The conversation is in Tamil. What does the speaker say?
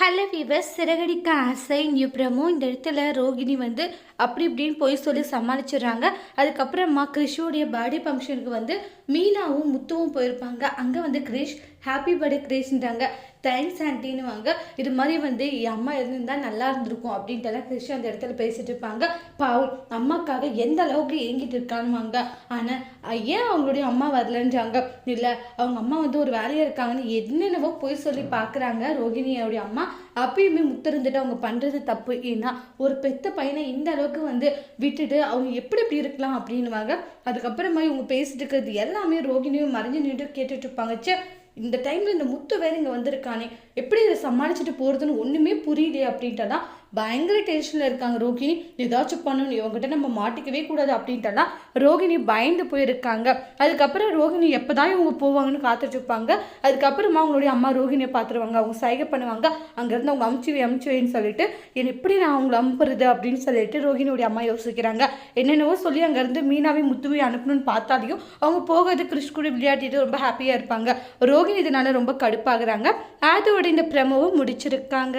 ஹலோ வீவர்ஸ் சிறகடிக்க ஆசை நியூ பிரமோ இந்த இடத்துல ரோகிணி வந்து அப்படி இப்படின்னு போய் சொல்லி சமாளிச்சிடுறாங்க. அதுக்கப்புறமா கிறிஷோடைய பர்த்டே ஃபங்க்ஷனுக்கு வந்து மீனாவும் முத்துவும் போயிருப்பாங்க. அங்கே வந்து கிரிஷ் ஹாப்பி பர்த்டே கிரேஷ்ன்றாங்க தேங்க்ஸ் ஆன்ட்டின்னு வாங்க இது மாதிரி வந்து என் அம்மா இருந்திருந்தால் நல்லா இருந்திருக்கும் அப்படின்ட்டு கிறிஷ் அந்த இடத்துல பேசிட்டு இருப்பாங்க. பாவம் அம்மாக்காக எந்த அளவுக்கு ஏங்கிட்டு இருக்கானுவாங்க ஆனால் ஏன் அவங்களுடைய அம்மா வரலன்றாங்க. இல்லை அவங்க அம்மா வந்து ஒரு வேலையாக இருக்காங்கன்னு என்னென்னவோ போய் சொல்லி பார்க்குறாங்க ரோகிணியோடைய அம்மா. அப்பயுமே முத்திருந்துட்டு அவங்க பண்ணுறது தப்பு. ஏன்னா ஒரு பெத்த பையனை இந்த அளவுக்கு வந்து விட்டுட்டு அவங்க எப்படி இப்படி இருக்கலாம் அப்படின்னுவாங்க. அதுக்கப்புறமா இவங்க பேசிட்டு இருக்கிறது எல்லாமே ரோகிணியும் மறைஞ்சு நின்று கேட்டுட்டு இருப்பாங்க. ச்சே இந்த டைமில் இந்த முத்து வேறு இங்கே வந்திருக்கானே எப்படி இதை சமாளிச்சுட்டு போகிறதுன்னு ஒன்றுமே புரியலையே அப்படின்ட்டு தான் பயங்கர டென்ஷனில் இருக்காங்க. ரோகிணி ஏதாச்சும் பண்ணணும் இவங்ககிட்ட நம்ம மாட்டிக்கவே கூடாது அப்படின்ட்டு ரோகிணி பயந்து போயிருக்காங்க. அதுக்கப்புறம் ரோகிணி எப்போ தான் இவங்க போவாங்கன்னு காத்துட்டு இருப்பாங்க அதுக்கப்புறமா அவங்களுடைய அம்மா ரோகிணியை பார்த்துருவாங்க. அவங்க சைகை பண்ணுவாங்க. அங்கேருந்து அவங்க அமுச்சு அமுச்சுவேன்னு அமுச்சு வைன்னு சொல்லிட்டு என் எப்படி நான் அவங்கள அமுப்புறது? அப்படின்னு சொல்லிட்டு ரோகிணியோடைய அம்மா யோசிக்கிறாங்க. என்னென்னவோ சொல்லி அங்கேருந்து மீனாவே முத்துவை அனுப்பணும்னு பார்த்தாலையும் அவங்க போகிறது கிறிஷ் கூட விளையாடிட்டு ரொம்ப ஹாப்பியாக இருப்பாங்க. ரோகிணி இதனால் ரொம்ப கடுப்பாகிறாங்க. அதோட இந்த பிரமவும் முடிச்சிருக்காங்க.